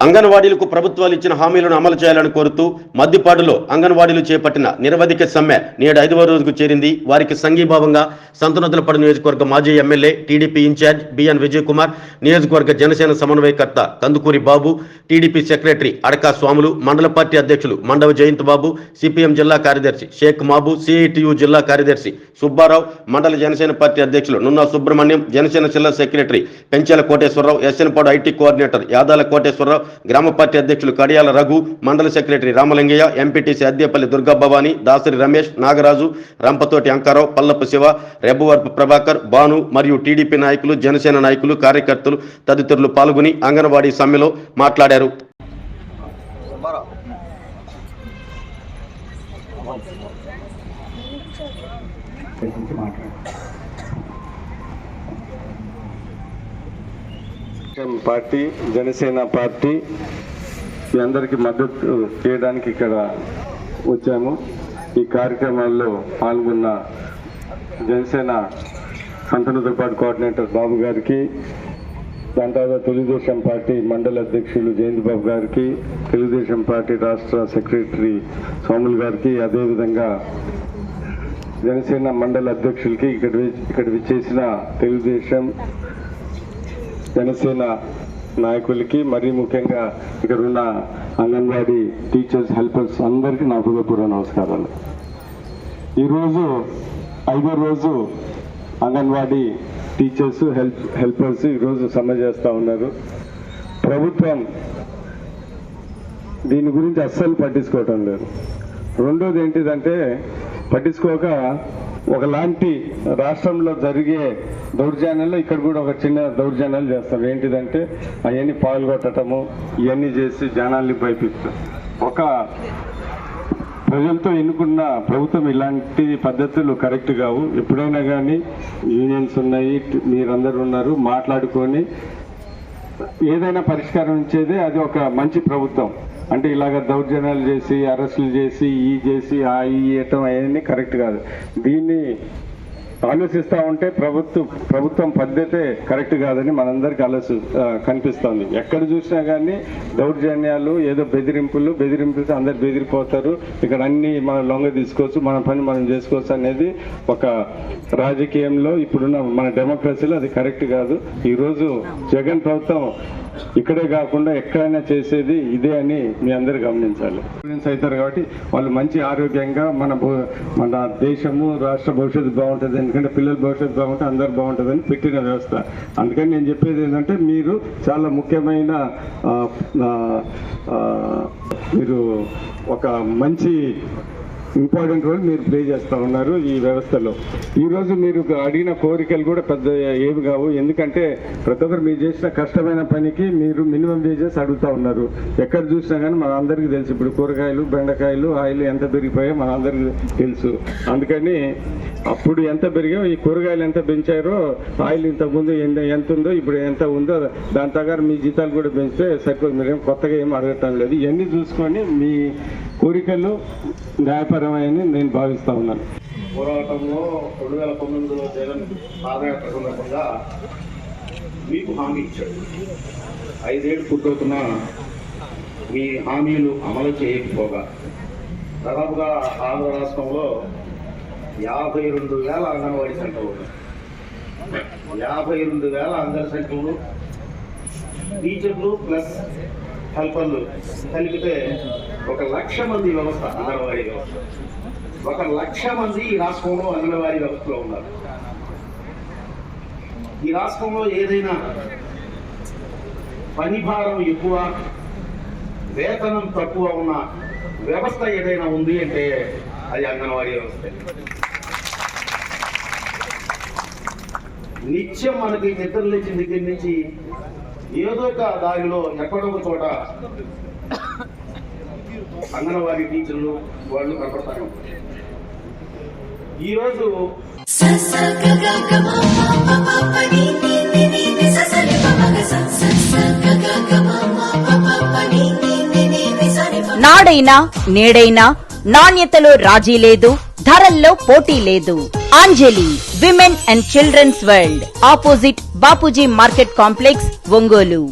అంగన్వాడీలకు ప్రభుత్వాలు ఇచ్చిన హామీలను అమలు చేయాలని కోరుతూ మద్దిపాడులో అంగన్వాడీలు చేపట్టిన నిరవధిక సమ్మె నేడు ఐదవ రోజుకు చేరింది. వారికి సంఘీభావంగా సంతనోదలపడు నియోజకవర్గ మాజీ MLA TDP in charge BN Vijay Kumar నియోజకవర్గ జనసేన సమన్వయకర్త కందుకూరి బాబు టీడీపీ సెక్రటరీ అడకా స్వాములు మండల పార్టీ అధ్యక్షులు మండవ జయంత్ బాబు సిపిఎం జిల్లా కార్యదర్శి షేక్ మాబు సిఐటియు జిల్లా కార్యదర్శి సుబ్బారావు మండల జనసేన పార్టీ అధ్యక్షులు నున్నా సుబ్రహ్మణ్యం జనసేన జిల్లా secretary Penchala Koteswararao SNPadu IT coordinator Yadala Koteswararao గ్రామ పార్టీ అధ్యక్షులు కడియాల రఘు మండల సెక్రటరీ రామలింగయ్య ఎంపీటీసీ అద్దేపల్లి దుర్గాభవాని దాసరి రమేష్ నాగరాజు రంపతోటి అంకారావు పల్లపు శివ రెబ్బవరపు ప్రభాకర్ భాను మరియు టీడీపీ నాయకులు జనసేన నాయకులు కార్యకర్తలు తదితరులు పాల్గొని అంగన్వాడీ సమ్మెలో మాట్లాడారు. తెలుగుదేశం పార్టీ జనసేన పార్టీ మీ అందరికీ మద్దతు చేయడానికి ఇక్కడ వచ్చాము. ఈ కార్యక్రమాల్లో పాల్గొన్న జనసేన సంతనతపాటు కోఆర్డినేటర్ బాబు గారికి దాని తర్వాత తెలుగుదేశం పార్టీ మండల అధ్యక్షులు జయంత్ బాబు గారికి తెలుగుదేశం పార్టీ రాష్ట్ర సెక్రటరీ సోములు గారికి అదేవిధంగా జనసేన మండల అధ్యక్షులకి ఇక్కడ వి- ఇక్కడ విచ్చేసిన తెలుగుదేశం జనసేన నాయకులకి మరీ ముఖ్యంగా ఇక్కడ ఉన్న అంగన్వాడీ టీచర్స్ హెల్పర్స్ అందరికీ నా హృదయపూర్వ నమస్కారాలు. ఈరోజు ఐదో రోజు అంగన్వాడీ టీచర్స్ హెల్ప్ హెల్పర్స్ ఈరోజు సమ్మె చేస్తూ ఉన్నారు. ప్రభుత్వం దీని గురించి అస్సలు పట్టించుకోవటం లేదు. రెండోది ఏంటిదంటే పట్టించుకోక ఒకలాంటి రాష్ట్రంలో జరిగే దౌర్జన్యాలు ఇక్కడ కూడా ఒక చిన్న దౌర్జన్యాలు చేస్తారు. ఏంటిదంటే అవన్నీ పాల్గొట్టడము ఇవన్నీ చేసి జనాల్ని భయపిస్తారు ఒక ప్రజలతో ఎన్నుకున్న ప్రభుత్వం ఇలాంటి పద్ధతులు కరెక్ట్ కావు. ఎప్పుడైనా కానీ యూనియన్స్ ఉన్నాయి మీరందరూ ఉన్నారు మాట్లాడుకొని ఏదైనా పరిష్కారం ఇచ్చేదే అది ఒక మంచి ప్రభుత్వం. అంటే ఇలాగ దౌర్జన్యాలు చేసి అరెస్టులు చేసి ఈ చేసి ఆ ఈ ఇయటం అవన్నీ కరెక్ట్ కాదు. దీన్ని ఆలోచిస్తూ ఉంటే ప్రభుత్వ ప్రభుత్వం పద్ధతే కరెక్ట్ కాదని మనందరికి ఆలోచి కనిపిస్తుంది. ఎక్కడ చూసినా కానీ దౌర్జన్యాలు ఏదో బెదిరింపులు బెదిరింపులు అందరు బెదిరిపోతారు. ఇక్కడ అన్ని మన లొంగ తీసుకోవచ్చు మన పని మనం చేసుకోవచ్చు అనేది ఒక రాజకీయంలో ఇప్పుడున్న మన డెమోక్రసీలో అది కరెక్ట్ కాదు. ఈరోజు జగన్ ప్రభుత్వం ఇక్కడే కాకుండా ఎక్కడైనా చేసేది ఇదే అని మీ అందరు గమనించాలి. స్టూడెంట్స్ అవుతారు కాబట్టి వాళ్ళు మంచి ఆరోగ్యంగా మన మన దేశము రాష్ట్ర భవిష్యత్తు బాగుంటుంది ఎందుకంటే పిల్లల భవిష్యత్తు బాగుంటే అందరు బాగుంటుందని పెట్టిన వ్యవస్థ. అందుకని నేను చెప్పేది ఏంటంటే మీరు చాలా ముఖ్యమైన మీరు ఒక మంచి ఇంపార్టెంట్ రోల్ మీరు ప్లే చేస్తూ ఉన్నారు ఈ వ్యవస్థలో. ఈరోజు మీరు అడిగిన కోరికలు కూడా పెద్ద ఏమి కావు. ఎందుకంటే ప్రతి ఒక్కరు మీరు చేసిన కష్టమైన పనికి మీరు మినిమం వేజెస్ అడుగుతా ఉన్నారు. ఎక్కడ చూసినా కానీ మన అందరికీ తెలుసు. ఇప్పుడు కూరగాయలు బెండకాయలు ఆయిల్ ఎంత పెరిగిపోయాయో మన అందరికీ తెలుసు. అందుకని అప్పుడు ఎంత పెరిగాయో ఈ కూరగాయలు ఎంత పెంచారో ఆయిల్ ఇంతకు ముందు ఎంత ఎంత ఉందో ఇప్పుడు ఎంత ఉందో దాని తగ్గ మీ జీతాలు కూడా పెంచితే సరిపోదు. మీరేం కొత్తగా ఏం అడగటం లేదు. ఇవన్నీ చూసుకొని మీ కోరికలు న్యాయపరమని నేను భావిస్తా ఉన్నాను. పోరాటంలో రెండు వేల పంతొమ్మిదిలో జగన్ పాదయాత్ర సందర్భంగా మీకు హామీ ఇచ్చాడు. ఐదేళ్ళు పూర్తవుతున్న మీ హామీలు అమలు చేయకపోగా దాదాపుగా ఆంధ్ర రాష్ట్రంలో యాభై రెండు వేల అంగన్వాడీ సెంటర్లు యాభై రెండు వేల అంగన్ సెంటర్లు టీచర్లు ప్లస్ హెల్పర్లు కలిపితే ఒక లక్ష మంది వ్యవస్థ అంగన్వాడీ వ్యవస్థ. ఒక లక్ష మంది ఈ రాష్ట్రంలో అంగన్వాడీ వ్యవస్థలో ఉన్నారు. ఈ రాష్ట్రంలో ఏదైనా పని భారం ఎక్కువ వేతనం తక్కువ ఉన్న వ్యవస్థ ఏదైనా ఉంది అంటే అది అంగన్వాడీ వ్యవస్థ నిత్యం మనకి నిద్ర లేచిన దగ్గర నుంచి ఏదో ఒక దారిలో ఎక్కడో ఒక చోట అంగన్వాడీ టీచర్లు వాళ్ళు కనపడతారు ఈరోజు నాడైనా నేడైనా నాణ్యతలో రాజీ లేదు ధరల్లో పోటీ లేదు. Anjali women and childrens world opposite Bapuji market complex Ongole.